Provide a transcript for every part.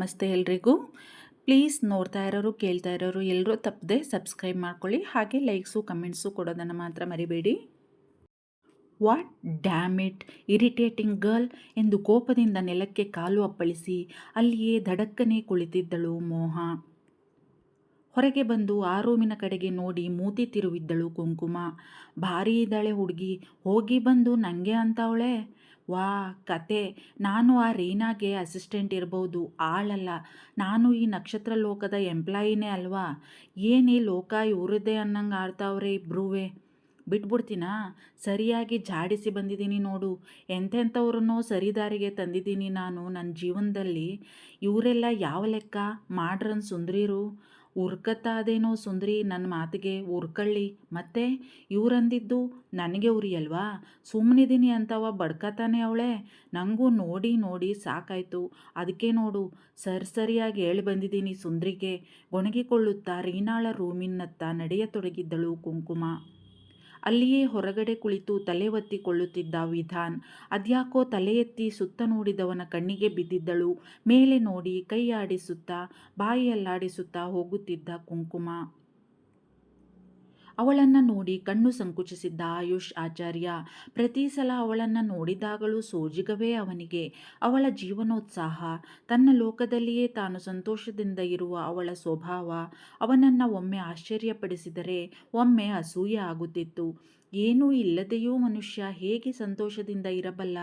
ನಮಸ್ತೆ ಎಲ್ರಿಗೂ. ಪ್ಲೀಸ್ ನೋಡ್ತಾ ಇರೋರು, ಕೇಳ್ತಾ ಇರೋರು ಎಲ್ಲರೂ ತಪ್ಪದೆ ಸಬ್ಸ್ಕ್ರೈಬ್ ಮಾಡ್ಕೊಳ್ಳಿ, ಹಾಗೆ ಲೈಕ್ಸು, ಕಮೆಂಟ್ಸು ಕೊಡೋದನ್ನು ಮಾತ್ರ ಮರಿಬೇಡಿ. What damn it, irritating girl ಎಂದು ಕೋಪದಿಂದ ನೆಲಕ್ಕೆ ಕಾಲು ಅಪ್ಪಳಿಸಿ ಅಲ್ಲಿಯೇ ಧಡಕ್ಕನೆ ಕುಳಿತಿದ್ದಳು ಮೋಹ. ಹೊರಗೆ ಬಂದು ಆ ರೂಮಿನ ಕಡೆಗೆ ನೋಡಿ ಮೂತಿ ತಿರುವಿದ್ದಳು ಕುಂಕುಮ. ಭಾರಿ ಇದ್ದಾಳೆ ಹುಡುಗಿ, ಹೋಗಿ ಬಂದು ನನಗೆ ಅಂತವಳೆ ವಾ, ಕತೆ. ನಾನು ಆ ರೀನಾಗೆ ಅಸಿಸ್ಟೆಂಟ್ ಇರ್ಬೋದು. ಆಳಲ್ಲ. ನಾನು ಈ ನಕ್ಷತ್ರ ಲೋಕದ ಎಂಪ್ಲಾಯಿನೇ ಅಲ್ವಾ? ಏನು ಈ ಲೋಕ ಇವ್ರದ್ದೇ ಅನ್ನಂಗೆ ಆಡ್ತಾವ್ರೆ ಇಬ್ರುವೆ. ಬಿಟ್ಬಿಡ್ತೀನಾ? ಸರಿಯಾಗಿ ಜಾಡಿಸಿ ಬಂದಿದ್ದೀನಿ ನೋಡು. ಎಂಥೆಂಥವ್ರನ್ನೂ ಸರಿದಾರಿಗೆ ತಂದಿದ್ದೀನಿ ನಾನು ನನ್ನ ಜೀವನದಲ್ಲಿ. ಇವರೆಲ್ಲ ಯಾವ ಲೆಕ್ಕ? ಮಾಡ್ರನ್ ಸುಂದ್ರೀರು. ಉರ್ಕತ್ತಾದೇನೋ ಸುಂದ್ರಿ ನನ್ನ ಮಾತಿಗೆ ಉರ್ಕಳ್ಳಿ ಮತ್ತೆ ಇವರಂದಿದ್ದು ನನಗೆ ಉರಿಯಲ್ವಾ ಸುಮ್ಮನಿದ್ದೀನಿ ಅಂತವ ಬಡ್ಕತಾನೆ ಅವಳೆ. ನನಗೂ ನೋಡಿ ನೋಡಿ ಸಾಕಾಯ್ತು. ಅದಕ್ಕೆ ನೋಡು, ಸರಿ ಸರಿಯಾಗಿ ಹೇಳಿ ಬಂದಿದ್ದೀನಿ ಸುಂದ್ರಿಗೆ. ಗೊಣಗಿಕೊಳ್ಳುತ್ತಾ ರೀನಾಳ ರೂಮಿನತ್ತ ನಡೆಯತೊಡಗಿದ್ದಳು ಕುಂಕುಮ. ಅಲ್ಲಿಯೇ ಹೊರಗಡೆ ಕುಳಿತು ತಲೆ ಒತ್ತಿಕೊಳ್ಳುತ್ತಿದ್ದ ವಿಧಾನ್. ಅದ್ಯಾಕೋ ತಲೆ ಎತ್ತಿ ಸುತ್ತ ನೋಡಿದವನ ಕಣ್ಣಿಗೆ ಬಿದ್ದಿದ್ದಳು. ಮೇಲೆ ನೋಡಿ ಕೈಯಾಡಿಸುತ್ತಾ ಬಾಯಿಯಲ್ಲಾಡಿಸುತ್ತಾ ಹೋಗುತ್ತಿದ್ದ ಕುಂಕುಮ. ಅವಳನ್ನು ನೋಡಿ ಕಣ್ಣು ಸಂಕುಚಿಸಿದ್ದ ಆಯುಷ್ ಆಚಾರ್ಯ. ಪ್ರತಿ ಸಲ ಅವಳನ್ನು ನೋಡಿದಾಗಲೂ ಸೋಜಿಗವೇ ಅವನಿಗೆ. ಅವಳ ಜೀವನೋತ್ಸಾಹ, ತನ್ನ ಲೋಕದಲ್ಲಿಯೇ ತಾನು ಸಂತೋಷದಿಂದ ಇರುವ ಅವಳ ಸ್ವಭಾವ ಅವನನ್ನು ಒಮ್ಮೆ ಆಶ್ಚರ್ಯಪಡಿಸಿದರೆ ಒಮ್ಮೆ ಅಸೂಯೆ ಆಗುತ್ತಿತ್ತು. ಏನೂ ಇಲ್ಲದೆಯೂ ಮನುಷ್ಯ ಹೇಗೆ ಸಂತೋಷದಿಂದ ಇರಬಲ್ಲ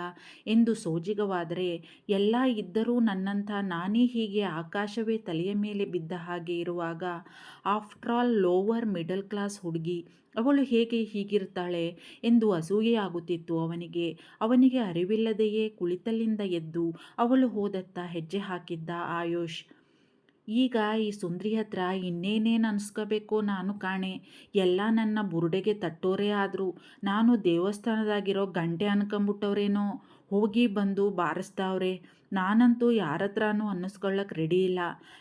ಎಂದು ಸೋಜಿಗವಾದರೆ ಎಲ್ಲ ಇದ್ದರೂ ನನ್ನಂಥ ನಾನೇ ಹೀಗೆ ಆಕಾಶವೇ ತಲೆಯ ಮೇಲೆ ಬಿದ್ದ ಹಾಗೆ ಇರುವಾಗ after all lower middle class ಹುಡುಗಿ, ಅವಳು ಹೇಗೆ ಹೀಗಿರ್ತಾಳೆ ಎಂದು ಅಸೂಯೆಯಾಗುತ್ತಿತ್ತು ಅವನಿಗೆ. ಅವನಿಗೆ ಅರಿವಿಲ್ಲದೆಯೇ ಕುಳಿತಲ್ಲಿಂದ ಎದ್ದು ಅವಳು ಹೋದತ್ತ ಹೆಜ್ಜೆ ಹಾಕಿದ್ದ ಆಯುಷ್. ಈಗ ಈ ಸುಂದ್ರಿ ಹತ್ರ ಇನ್ನೇನೇನು ಅನ್ಸ್ಕೋಬೇಕು ನಾನು ಕಾಣೆ. ಎಲ್ಲ ನನ್ನ ಬುರುಡೆಗೆ ತಟ್ಟೋರೇ ಆದರೂ. ನಾನು ದೇವಸ್ಥಾನದಾಗಿರೋ ಗಂಟೆ ಅನ್ಕೊಂಬಿಟ್ಟವ್ರೇನೋ. ಹೋಗಿ ಬಂದು ಬಾರಿಸ್ತಾವ್ರೆ ನಾನಂತೂ ಯಾರ ಹತ್ರನೂ ಅನ್ನಿಸ್ಕೊಳ್ಳೋಕೆ ರೆಡಿ ಇಲ್ಲ.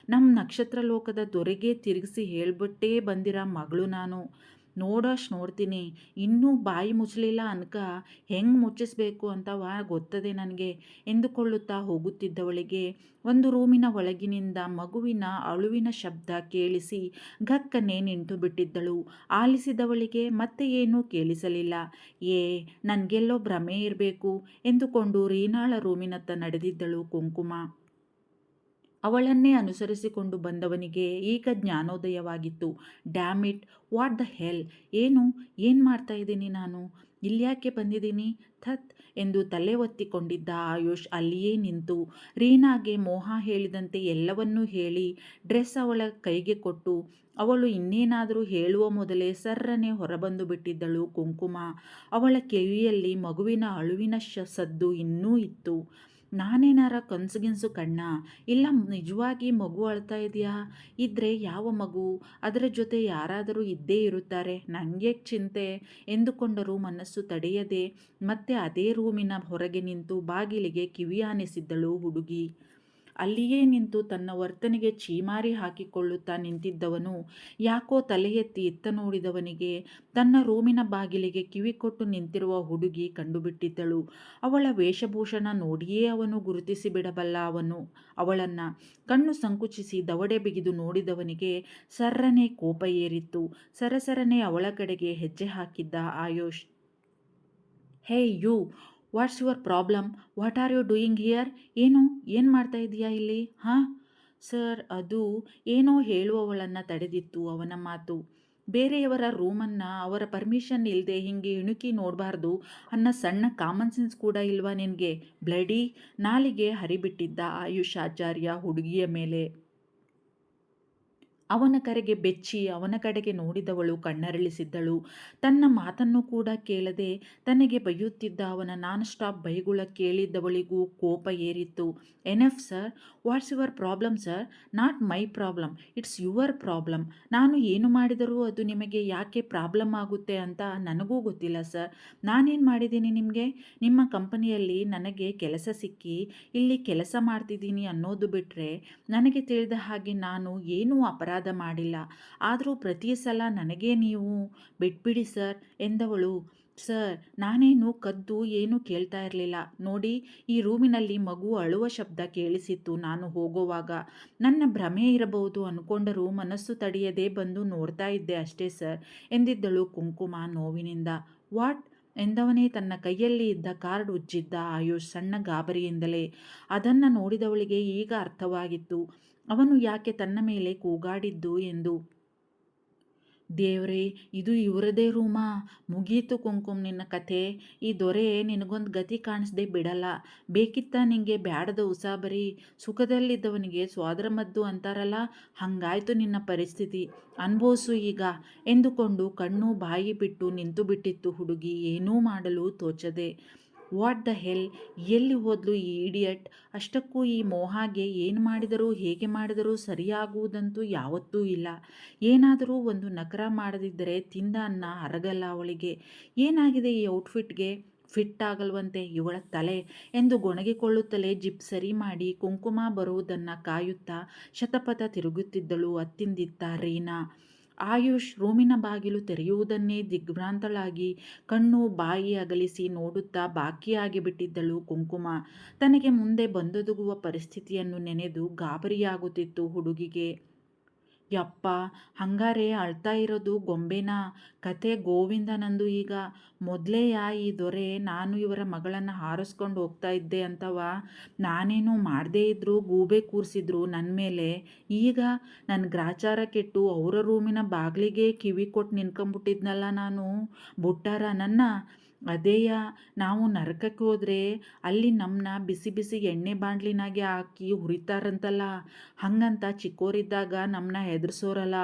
ನಮ್ಮ ನಕ್ಷತ್ರ ಲೋಕದ ದೊರೆಗೆ ತಿರುಗಿಸಿ ಹೇಳ್ಬಿಟ್ಟೇ ಬಂದಿರೋ ಮಗಳು ನಾನು. ನೋಡೋಷ್ಟು ನೋಡ್ತೀನಿ. ಇನ್ನೂ ಬಾಯಿ ಮುಚ್ಚಲಿಲ್ಲ ಅನ್ಕ ಹೆಂಗೆ ಮುಚ್ಚಿಸ್ಬೇಕು ಅಂತವ ಗೊತ್ತದೆ ನನಗೆ ಎಂದುಕೊಳ್ಳುತ್ತಾ ಹೋಗುತ್ತಿದ್ದವಳಿಗೆ. ಒಂದು ರೂಮಿನ ಒಳಗಿನಿಂದ ಮಗುವಿನ ಅಳುವಿನ ಶಬ್ದ ಕೇಳಿಸಿ ಗಕ್ಕನೆ ನಿಂತು ಬಿಟ್ಟಿದ್ದಳು. ಆಲಿಸಿದವಳಿಗೆ ಮತ್ತೆ ಏನೂ ಕೇಳಿಸಲಿಲ್ಲ. ಏ, ನನಗೆಲ್ಲೋ ಭ್ರಮೆ ಇರಬೇಕು, ಎಂದುಕೊಂಡು ರೀನಾಳ ರೂಮಿನತ್ತ ನಡೆದಿದ್ದಳು ಕುಂಕುಮ. ಅವಳನ್ನೇ ಅನುಸರಿಸಿಕೊಂಡು ಬಂದವನಿಗೆ ಈಗ ಜ್ಞಾನೋದಯವಾಗಿತ್ತು. Damn it, what the hell? ಏನು? ಏನು ಮಾಡ್ತಾ ಇದ್ದೀನಿ ನಾನು? ಇಲ್ಯಾಕೆ ಬಂದಿದ್ದೀನಿ? ಥತ್ ಎಂದು ತಲೆ ಒತ್ತಿಕೊಂಡಿದ್ದ ಆಯುಷ್ ಅಲ್ಲಿಯೇ ನಿಂತು. ರೀನಾಗೆ ಮೋಹ ಹೇಳಿದಂತೆ ಎಲ್ಲವನ್ನೂ ಹೇಳಿ ಡ್ರೆಸ್ ಅವಳ ಕೈಗೆ ಕೊಟ್ಟು, ಅವಳು ಇನ್ನೇನಾದರೂ ಹೇಳುವ ಮೊದಲೇ ಸರ್ರನೆ ಹೊರಬಂದು ಬಿಟ್ಟಿದ್ದಳು ಕುಂಕುಮ. ಅವಳ ಕಿವಿಯಲ್ಲಿ ಮಗುವಿನ ಅಳುವಿನ ಸದ್ದು ಇನ್ನೂ ಇತ್ತು. ನಾನೇನಾರ ಕನಸುಗಿನ್ಸು ಕಣ್ಣ? ಇಲ್ಲ, ನಿಜವಾಗಿ ಮಗು ಅಳ್ತಾ ಇದೆಯಾ? ಇದ್ದರೆ ಯಾವ ಮಗು? ಅದರ ಜೊತೆ ಯಾರಾದರೂ ಇದ್ದೇ ಇರುತ್ತಾರೆ? ನನಗೆ ಚಿಂತೆ? ಎಂದುಕೊಂಡರೂ ಮನಸ್ಸು ತಡೆಯದೆ ಮತ್ತೆ ಅದೇ ರೂಮಿನ ಹೊರಗೆ ನಿಂತು ಬಾಗಿಲಿಗೆ ಕಿವಿಯಾನಿಸಿದ್ದಳು ಹುಡುಗಿ. ಅಲ್ಲಿಯೇ ನಿಂತು ತನ್ನ ವರ್ತನೆಗೆ ಚೀಮಾರಿ ಹಾಕಿಕೊಳ್ಳುತ್ತಾ ನಿಂತಿದ್ದವನು, ಯಾಕೋ ತಲೆ ಎತ್ತಿ ಇತ್ತ ನೋಡಿದವನಿಗೆ ತನ್ನ ರೂಮಿನ ಬಾಗಿಲಿಗೆ ಕಿವಿಕೊಟ್ಟು ನಿಂತಿರುವ ಹುಡುಗಿ ಕಂಡುಬಿಟ್ಟಿದ್ದಳು. ಅವಳ ವೇಷಭೂಷಣ ನೋಡಿಯೇ ಅವನು ಗುರುತಿಸಿ ಬಿಡಬಲ್ಲ ಅವನು. ಅವಳನ್ನು ಕಣ್ಣು ಸಂಕುಚಿಸಿ ದವಡೆ ಬಿಗಿದು ನೋಡಿದವನಿಗೆ ಸರ್ರನೆ ಕೋಪ ಏರಿತ್ತು. ಸರಸರನೆ ಅವಳ ಕಡೆಗೆ ಹೆಜ್ಜೆ ಹಾಕಿದ್ದ Ayosh, hey you what's your problem what are you doing here ಏನು ಏನು ಮಾಡ್ತಾ ಇದೆಯಾ ಇಲ್ಲಿ? ಹಾಂ? ಸರ್ ಅದು ಏನೋ ಹೇಳುವವಳನ್ನು ತಡೆದಿತ್ತು ಅವನ ಮಾತು. ಬೇರೆಯವರ ರೂಮನ್ನು ಅವರ ಪರ್ಮಿಷನ್ ಇಲ್ಲದೆ ಹಿಂಗೆ ಇಣುಕಿ ನೋಡಬಾರ್ದು ಅನ್ನೋ ಸಣ್ಣ ಕಾಮನ್ ಸೆನ್ಸ್ ಕೂಡ ಇಲ್ವಾ ನಿನಗೆ? ಬ್ಲಡಿ ನಾಲಿಗೆ ಹರಿಬಿಟ್ಟಿದ್ದ ಆಯುಷ್ ಆಚಾರ್ಯ ಹುಡುಗಿಯ ಮೇಲೆ. ಅವನ ಕರೆಗೆ ಬೆಚ್ಚಿ, ಅವನ ಕಡೆಗೆ ನೋಡಿದವಳು, ಕಣ್ಣರಳಿಸಿದ್ದಳು. ತನ್ನ ಮಾತನ್ನು ಕೂಡ ಕೇಳದೆ ತನಗೆ ಬೈಯುತ್ತಿದ್ದ ಅವನ ನಾನ್ ಸ್ಟಾಪ್ ಬೈಗುಳ ಕೇಳಿದ್ದವಳಿಗೂ ಕೋಪ ಏರಿತ್ತು. Enough sir? What's your problem, sir? Not my problem, it's your problem. ನಾನು ಏನು ಮಾಡಿದರೂ ಅದು ನಿಮಗೆ ಯಾಕೆ ಪ್ರಾಬ್ಲಮ್ ಆಗುತ್ತೆ ಅಂತ ನನಗೂ ಗೊತ್ತಿಲ್ಲ, ಸರ್. ನಾನೇನು ಮಾಡಿದ್ದೀನಿ ನಿಮಗೆ? ನಿಮ್ಮ ಕಂಪನಿಯಲ್ಲಿ ನನಗೆ ಕೆಲಸ ಸಿಕ್ಕಿ, ಇಲ್ಲಿ ಕೆಲಸ ಮಾಡ್ತಿದ್ದೀನಿ ಅನ್ನೋದು ಬಿಟ್ಟರೆ ನನಗೆ ತಿಳಿದ ಹಾಗೆ ನಾನು ಏನೂ ಅಪರಾಧ ಮಾಡಿಲ್ಲ. ಆದರೂ ಪ್ರತಿ ಸಲ ನನಗೆ ನೀವು, ಬಿಟ್ಬಿಡಿ ಸರ್, ಎಂದವಳು. ಸರ್, ನಾನೇನು ಕದ್ದು ಏನೂ ಕೇಳ್ತಾ ಇರಲಿಲ್ಲ. ನೋಡಿ, ಈ ರೂಮಿನಲ್ಲಿ ಮಗು ಅಳುವ ಶಬ್ದ ಕೇಳಿಸಿತ್ತು ನಾನು ಹೋಗೋವಾಗ. ನನ್ನ ಭ್ರಮೆ ಇರಬಹುದು ಅಂದ್ಕೊಂಡರೂ ಮನಸ್ಸು ತಡೆಯದೇ ಬಂದು ನೋಡ್ತಾ ಇದ್ದೆ ಅಷ್ಟೇ ಸರ್, ಎಂದಿದ್ದಳು ಕುಂಕುಮ ನೋವಿನಿಂದ. ವಾಟ್? ಎಂದವನೇ ತನ್ನ ಕೈಯಲ್ಲಿ ಇದ್ದ ಕಾರ್ಡ್ ಉಜ್ಜಿದ್ದ ಆಯುಷ್ ಸಣ್ಣ ಗಾಬರಿಯಿಂದಲೇ ಅದನ್ನು ನೋಡಿದವಳಿಗೆ ಈಗ ಅರ್ಥವಾಗಿತ್ತು. ಅವನು ಯಾಕೆ ತನ್ನ ಮೇಲೆ ಕೂಗಾಡಿದ್ದು ಎಂದು ದೇವ್ರೇ, ಇದು ಇವರದೇ ರೂಮ? ಮುಗೀತು ಕುಂಕುಮ ನಿನ್ನ ಕಥೆ. ಈ ದೊರೆ ನಿನಗೊಂದು ಗತಿ ಕಾಣಿಸ್ದೆ ಬಿಡಲ್ಲ. ಬೇಕಿತ್ತ ನಿಂಗೆ ಬ್ಯಾಡದ ಉಸಾಬರಿ. ಸುಖದಲ್ಲಿದ್ದವನಿಗೆ ಸ್ವಾದ್ರ ಮದ್ದು ಅಂತಾರಲ್ಲ, ಹಂಗಾಯ್ತು ನಿನ್ನ ಪರಿಸ್ಥಿತಿ. ಅನ್ಭೋಸು ಈಗ. ಎಂದುಕೊಂಡು ಕಣ್ಣು ಬಾಯಿ ಬಿಟ್ಟು ನಿಂತು ಬಿಟ್ಟಿತ್ತು ಹುಡುಗಿ, ಏನೂ ಮಾಡಲು ತೋಚದೆ. ವಾಟ್ ದ ಹೆಲ್, ಎಲ್ಲಿ ಹೋದ್ಲು ಈ ಇಡಿಯಟ್? ಅಷ್ಟಕ್ಕೂ ಈ ಮೋಹಾಗೆ ಏನು ಮಾಡಿದರೂ, ಹೇಗೆ ಮಾಡಿದರೂ ಸರಿಯಾಗುವುದಂತೂ ಯಾವತ್ತೂ ಇಲ್ಲ. ಏನಾದರೂ ಒಂದು ನಕರ ಮಾಡದಿದ್ದರೆ ತಿಂದ ಅನ್ನ ಅರಗಲ್ಲ ಅವಳಿಗೆ. ಏನಾಗಿದೆ ಈ ಔಟ್ಫಿಟ್ಗೆ? ಫಿಟ್ ಆಗಲ್ವಂತೆ ಇವಳ ತಲೆ ಎಂದು ಗೊಣಗಿಕೊಳ್ಳುತ್ತಲೇ ಜಿಪ್ ಸರಿ ಮಾಡಿ ಕುಂಕುಮ ಬರುವುದನ್ನು ಕಾಯುತ್ತಾ ಶತಪಥ ತಿರುಗುತ್ತಿದ್ದಳು ಅತ್ತಿಂದಿತ್ತ ರೀನಾ. ಆಯುಷ್ ರೂಮಿನ ಬಾಗಿಲು ತೆರೆಯುವುದನ್ನೇ ದಿಗ್ಭ್ರಾಂತಳಾಗಿ ಕಣ್ಣು ಬಾಯಿ ಅಗಲಿಸಿ ನೋಡುತ್ತಾ ಬಾಕಿಯಾಗಿ ಬಿಟ್ಟಿದ್ದಳು ಕುಂಕುಮ. ತನಗೆ ಮುಂದೆ ಬಂದೊದಗುವ ಪರಿಸ್ಥಿತಿಯನ್ನು ನೆನೆದು ಗಾಬರಿಯಾಗುತ್ತಿತ್ತು ಹುಡುಗಿಗೆ. ಯಪ್ಪ, ಹಂಗಾರೆ ಅಳ್ತಾ ಇರೋದು ಗೊಂಬೆನಾ? ಕತೆ ಗೋವಿಂದನಂದು ಈಗ. ಮೊದಲೇಯ ಈ ದೊರೆ? ನಾನು ಇವರ ಮಗಳನ್ನು ಹಾರಿಸ್ಕೊಂಡು ಹೋಗ್ತಾ ಇದ್ದೆ ಅಂತವ? ನಾನೇನು ಮಾಡದೇ ಇದ್ದರೂ ಗೂಬೆ ಕೂರಿಸಿದ್ರು ನನ್ನ ಮೇಲೆ. ಈಗ ನನ್ನ ಗ್ರಾಚಾರ ಕೆಟ್ಟು ಅವರ ರೂಮಿನ ಬಾಗಿಲಿಗೆ ಕಿವಿ ಕೊಟ್ಟು ನಿನ್ಕೊಂಬಿಟ್ಟಿದ್ನಲ್ಲ ನಾನು. ಬುಟ್ಟಾರ ನನ್ನ? ಅದೇಯ ನಾವು ನರಕಕ್ಕೆ ಹೋದರೆ ಅಲ್ಲಿ ನಮ್ಮನ್ನ ಬಿಸಿ ಬಿಸಿ ಎಣ್ಣೆ ಬಾಂಡ್ಲಿನಾಗೆ ಹಾಕಿ ಹುರಿತಾರಂತಲ್ಲ. ಹಂಗಂತ ಚಿಕ್ಕೋರಿದ್ದಾಗ ನಮ್ಮನ್ನ ಹೆದರ್ಸೋರಲ್ಲ.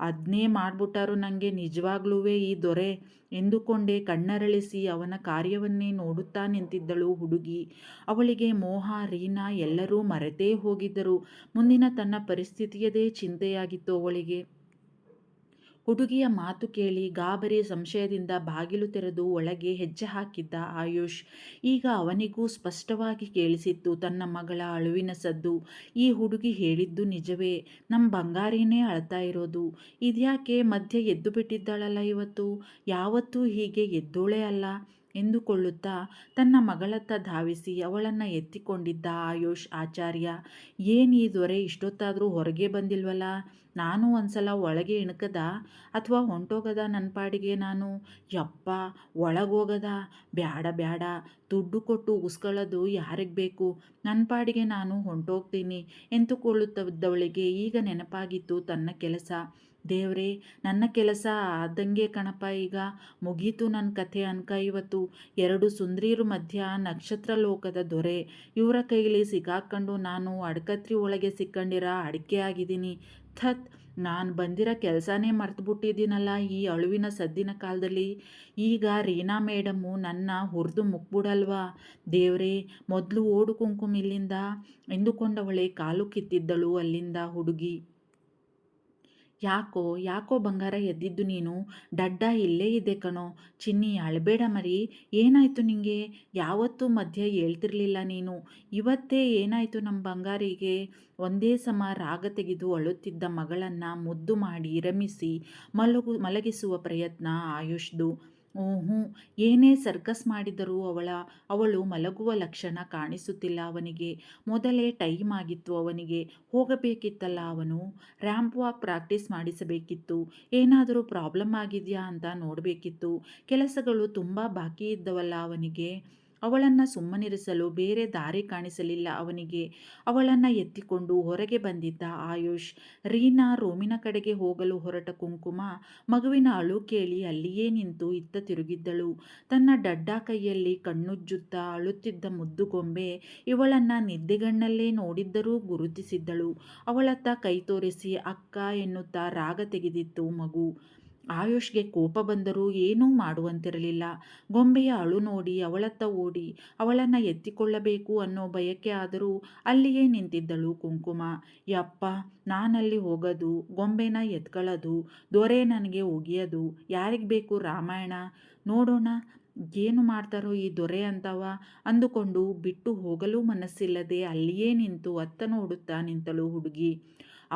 ಅದನ್ನೇ ಮಾಡಿಬಿಟ್ಟಾರು ನನಗೆ ನಿಜವಾಗ್ಲೂ ಈ ದೊರೆ. ಎಂದುಕೊಂಡೇ ಕಣ್ಣರಳಿಸಿ ಅವನ ಕಾರ್ಯವನ್ನೇ ನೋಡುತ್ತಾ ನಿಂತಿದ್ದಳು ಹುಡುಗಿ. ಅವಳಿಗೆ ಮೋಹ, ರೀನಾ ಎಲ್ಲರೂ ಮರೆತೇ ಹೋಗಿದ್ದರು. ಮುಂದಿನ ತನ್ನ ಪರಿಸ್ಥಿತಿಯದೇ ಚಿಂತೆಯಾಗಿತ್ತು ಅವಳಿಗೆ. ಹುಡುಗಿಯ ಮಾತು ಕೇಳಿ ಗಾಬರಿ ಸಂಶಯದಿಂದ ಬಾಗಿಲು ತೆರೆದು ಒಳಗೆ ಹೆಜ್ಜೆ ಹಾಕಿದ್ದ ಆಯುಷ್. ಈಗ ಅವನಿಗೂ ಸ್ಪಷ್ಟವಾಗಿ ಕೇಳಿಸಿತ್ತು, ತನ್ನ ಮಗಳ ಅಳುವಿನ ಸದ್ದು. ಈ ಹುಡುಗಿ ಹೇಳಿದ್ದು ನಿಜವೇ? ನಮ್ಮ ಬಂಗಾರಿನೇ ಅಳ್ತಾ ಇರೋದು. ಇದ್ಯಾಕೆ ಮಧ್ಯೆ ಎದ್ದು ಬಿಟ್ಟಿದ್ದಾಳಲ್ಲ ಇವತ್ತು? ಯಾವತ್ತೂ ಹೀಗೆ ಎದ್ದೋಳೆ ಅಲ್ಲ. ಎಂದುಕೊಳ್ಳುತ್ತಾ ತನ್ನ ಮಗಳತ್ತ ಧಾವಿಸಿ ಅವಳನ್ನು ಎತ್ತಿಕೊಂಡಿದ್ದ ಆಯುಷ್ ಆಚಾರ್ಯ, ಏನು ಈ ದೊರೆ ಇಷ್ಟೊತ್ತಾದರೂ ಹೊರಗೆ ಬಂದಿಲ್ವಲ್ಲ? ನಾನು ಒಂದ್ಸಲ ಒಳಗೆ ಇಣಕದ ಅಥವಾ ಹೊಂಟೋಗದ ನನ್ನ ಪಾಡಿಗೆ ನಾನು? ಯಪ್ಪ, ಒಳಗೋಗದ? ಬ್ಯಾಡ ಬ್ಯಾಡ, ದುಡ್ಡು ಕೊಟ್ಟು ಉಸ್ಕೊಳ್ಳೋದು ಯಾರಿಗೆ ಬೇಕು? ನನ್ನ ಪಾಡಿಗೆ ನಾನು ಹೊಂಟೋಗ್ತೀನಿ ಎಂದುಕೊಳ್ಳುತ್ತಿದ್ದವಳಿಗೆ ಈಗ ನೆನಪಾಗಿತ್ತು ತನ್ನ ಕೆಲಸ. ದೇವ್ರೇ, ನನ್ನ ಕೆಲಸ ಆದಂಗೆ ಕಣಪ್ಪ, ಈಗ ಮುಗೀತು ನನ್ನ ಕಥೆ ಅನ್ಕ ಇವತ್ತು. ಎರಡು ಸುಂದ್ರಿಯರು ಮಧ್ಯ ನಕ್ಷತ್ರ ಲೋಕದ ದೊರೆ. ಇವರ ಕೈಲಿ ಸಿಗಾಕೊಂಡು ನಾನು ಅಡ್ಕತ್ರಿ ಒಳಗೆ ಸಿಕ್ಕಂಡಿರ ಅಡಿಕೆ ಆಗಿದ್ದೀನಿ. ಥತ್, ನಾನು ಬಂದಿರೋ ಕೆಲಸನೇ ಮರ್ತುಬಿಟ್ಟಿದ್ದೀನಲ್ಲ ಈ ಅಳುವಿನ ಸದ್ದಿನ ಕಾಲದಲ್ಲಿ. ಈಗ ರೀನಾ ಮೇಡಮ್ಮು ನನ್ನ ಹುರಿದು ಮುಕ್ಬಿಡಲ್ವಾ? ದೇವ್ರೇ, ಮೊದಲು ಓಡು ಕುಂಕುಮ ಇಲ್ಲಿಂದ, ಎಂದುಕೊಂಡವಳೆ ಕಾಲು ಕಿತ್ತಿದ್ದಳು ಅಲ್ಲಿಂದ ಹುಡುಗಿ. ಯಾಕೋ ಯಾಕೋ ಬಂಗಾರ ಎದ್ದಿದ್ದು ನೀನು? ಡಡ್ಡ ಇಲ್ಲೇ ಇದೆ ಕಣೋ. ಚಿನ್ನಿ, ಅಳಬೇಡ ಮರಿ. ಏನಾಯಿತು ನಿಂಗೆ? ಯಾವತ್ತೂ ಮಧ್ಯ ಹೇಳ್ತಿರ್ಲಿಲ್ಲ ನೀನು. ಇವತ್ತೇ ಏನಾಯಿತು ನಮ್ಮ ಬಂಗಾರಿಗೆ? ಒಂದೇ ಸಮ ರಾಗ ತೆಗೆದು ಅಳುತ್ತಿದ್ದ ಮಗಳನ್ನು ಮುದ್ದು ಮಾಡಿ ರಮಿಸಿ ಮಲಗು, ಮಲಗಿಸುವ ಪ್ರಯತ್ನ ಆಯುಷ್ದು. ಹ್ಞೂ ಏನೇ ಸರ್ಕಸ್ ಮಾಡಿದರೂ ಅವಳ, ಅವಳು ಮಲಗುವ ಲಕ್ಷಣ ಕಾಣಿಸುತ್ತಿಲ್ಲ ಅವನಿಗೆ. ಮೊದಲೇ ಟೈಮ್ ಆಗಿತ್ತು ಅವನಿಗೆ. ಹೋಗಬೇಕಿತ್ತಲ್ಲ ಅವನು? ರ್ಯಾಂಪ್ ವಾಕ್ ಪ್ರಾಕ್ಟೀಸ್ ಮಾಡಿಸಬೇಕಿತ್ತು. ಏನಾದರೂ ಪ್ರಾಬ್ಲಮ್ ಆಗಿದೆಯಾ ಅಂತ ನೋಡಬೇಕಿತ್ತು. ಕೆಲಸಗಳು ತುಂಬ ಬಾಕಿ ಇದ್ದವಲ್ಲ ಅವನಿಗೆ. ಅವಳನ್ನು ಸುಮ್ಮನಿರಿಸಲು ಬೇರೆ ದಾರಿ ಕಾಣಿಸಲಿಲ್ಲ ಅವನಿಗೆ. ಅವಳನ್ನು ಎತ್ತಿಕೊಂಡು ಹೊರಗೆ ಬಂದಿದ್ದ ಆಯುಷ್, ರೀನಾ ರೋಮಿನ ಕಡೆಗೆ ಹೋಗಲು ಹೊರಟ ಕುಂಕುಮ, ಮಗುವಿನ ಅಳು ಕೇಳಿ ಅಲ್ಲಿಯೇ ನಿಂತು ಇತ್ತ ತಿರುಗಿದ್ದಳು. ತನ್ನ ಡಡ್ಡ ಕೈಯಲ್ಲಿ ಕಣ್ಣುಜ್ಜುತ್ತಾ ಅಳುತ್ತಿದ್ದ ಮುದ್ದುಗೊಂಬೆ ಇವಳನ್ನು ನಿದ್ದೆಗಣ್ಣಲ್ಲೇ ನೋಡಿದ್ದರೂ ಗುರುತಿಸಿದ್ದಳು. ಅವಳತ್ತ ಕೈ ತೋರಿಸಿ, ಅಕ್ಕ ಎನ್ನುತ್ತಾ ರಾಗ ತೆಗೆದಿತ್ತು ಮಗು. ಆಯುಷ್ಗೆ ಕೋಪ ಬಂದರೂ ಏನೂ ಮಾಡುವಂತಿರಲಿಲ್ಲ. ಗೊಂಬೆಯ ಅಳು ನೋಡಿ, ಅವಳತ್ತ ಓಡಿ, ಅವಳನ್ನು ಎತ್ತಿಕೊಳ್ಳಬೇಕು ಅನ್ನೋ ಬಯಕೆ ಆದರೂ ಅಲ್ಲಿಯೇ ನಿಂತಿದ್ದಳು ಕುಂಕುಮ. ಯಪ್ಪ, ನಾನಲ್ಲಿ ಹೋಗೋದು, ಗೊಂಬೆನ ಎತ್ಕೊಳ್ಳೋದು ದೊರೆ ನನಗೆ ಒಗೆಯೋದು, ಯಾರಿಗೆ ಬೇಕು ರಾಮಾಯಣ? ನೋಡೋಣ, ಏನು ಮಾಡ್ತಾರೋ ಈ ದೊರೆ ಅಂತವ ಅಂದುಕೊಂಡು ಬಿಟ್ಟು ಹೋಗಲು ಮನಸ್ಸಿಲ್ಲದೆ ಅಲ್ಲಿಯೇ ನಿಂತು ಅತ್ತ ನೋಡುತ್ತಾ ನಿಂತಳು ಹುಡುಗಿ.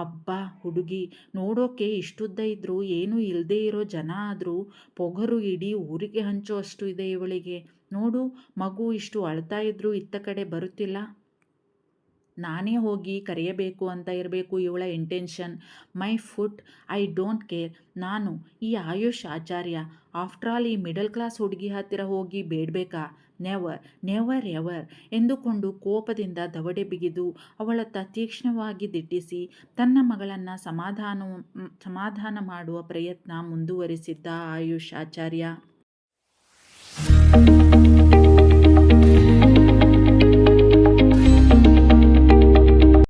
ಅಬ್ಬಾ, ಹುಡುಗಿ, ನೋಡೋಕೆ ಇಷ್ಟುದ್ದ ಇದ್ದರೂ ಏನೂ ಇಲ್ಲದೇ ಇರೋ ಜನ ಆದರೂ ಪೊಗರು ಇಡೀ ಊರಿಗೆ ಹಂಚೋ ಅಷ್ಟು ಇದೆ ಇವಳಿಗೆ. ನೋಡು, ಮಗು ಇಷ್ಟು ಅಳ್ತಾ ಇದ್ದರೂ ಇತ್ತ ಕಡೆ ಬರುತ್ತಿಲ್ಲ. ನಾನೇ ಹೋಗಿ ಕರೆಯಬೇಕು ಅಂತ ಇರಬೇಕು ಇವಳ intention my food I don't care ನಾನು, ಈ ಆಯುಷ್ ಆಚಾರ್ಯ ಆಫ್ಟರ್ ಆಲ್ ಈ ಮಿಡಲ್ ಕ್ಲಾಸ್ ಹುಡುಗಿ ಹತ್ತಿರ ಹೋಗಿ ಬೇಡಬೇಕಾ? ನೆವರ್ ನೆವರ್ ಎವರ್ ಎಂದುಕೊಂಡು ಕೋಪದಿಂದ ದವಡೆ ಬಿಗಿದು ಅವಳತ್ತ ತೀಕ್ಷ್ಣವಾಗಿ ದಿಟ್ಟಿಸಿ ತನ್ನ ಮಗಳನ್ನು ಸಮಾಧಾನ ಸಮಾಧಾನ ಮಾಡುವ ಪ್ರಯತ್ನ ಮುಂದುವರಿಸಿದ್ದ ಆಯುಷ್ ಆಚಾರ್ಯ.